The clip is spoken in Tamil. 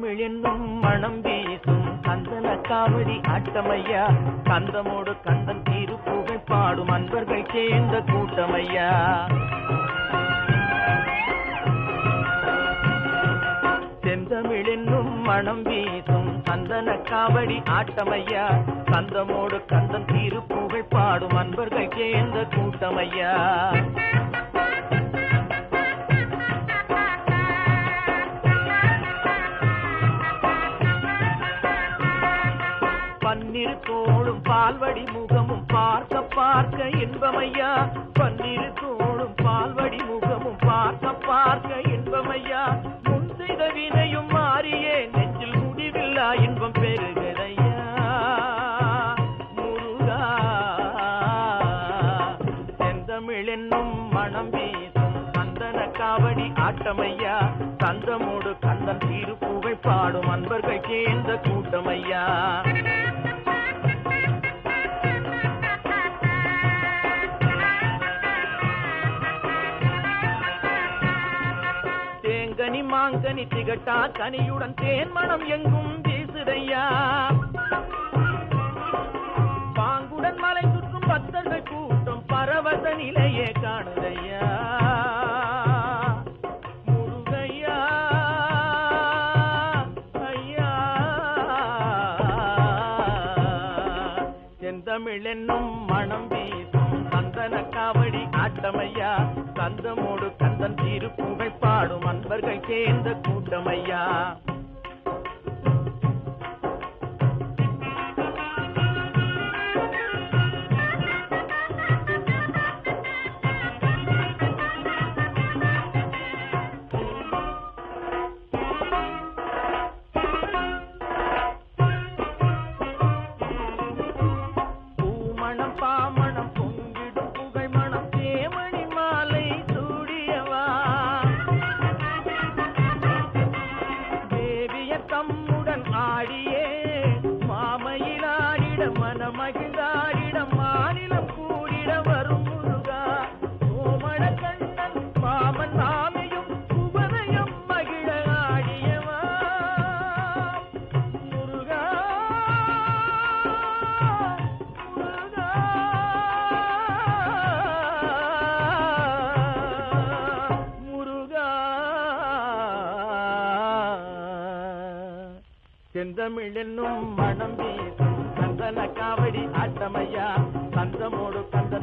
தமிழ் என்னும் மனம் வீசும் கந்தன காவடி ஆட்டமையா. கந்தமோடு கந்தன் திருப்புகழ் பாடும் அன்பர்கள் சேர்ந்த கூட்டமையா. செந்தமிழ் என்னும் மனம் வீசும் கந்தன காவடி ஆட்டமையா. கந்தமோடு கந்தன் திருப்புகழ் பாடும் அன்பர்கள் சேர்ந்த கூட்டமையா. தோளும் பால்வடி முகமும் பார்க்க பார்க்க இன்பமையா? பன்னிரு தோளும் பால்வடி முகமும் பார்க்க பார்க்க இன்பமையா? முன் செய்த வினையும் மாறியே நெஞ்சில் முடிவில்லா இன்பம் பெறுகிறையா முருகா செந்தமிழ் என்னும் மனம் வீசும் சந்தன காவடி ஆட்டமையா? தந்தமோடு கந்தன் திருப்புகழ் பாடும் அன்பர்கள் கேந்த கூட்டமையா? தேங்கனி மாங்கனி திகட்டா கனியுடன் தேன் மனம் எங்கும் வீசுதையா? பாங்குடன் மலை சுற்றும் பக்தர்கள் கூட்டம் பரவச நிலையே காணுதையா? தமிழ் என்னும் மனம் வீசும் காவடி ஆட்டமையா? கந்தமோடு கந்தன் திருப்புகை பாடும் அன்பர்கள் சேர்ந்த கூட்டமையா? ஆடியே மாமையிலாடிட மனமகிழ்ந்தாடிட செந்தமிழ் என்னும் மனம் வீசும் சந்தன காவடி ஆட்டமையா சந்தமோடு கந்த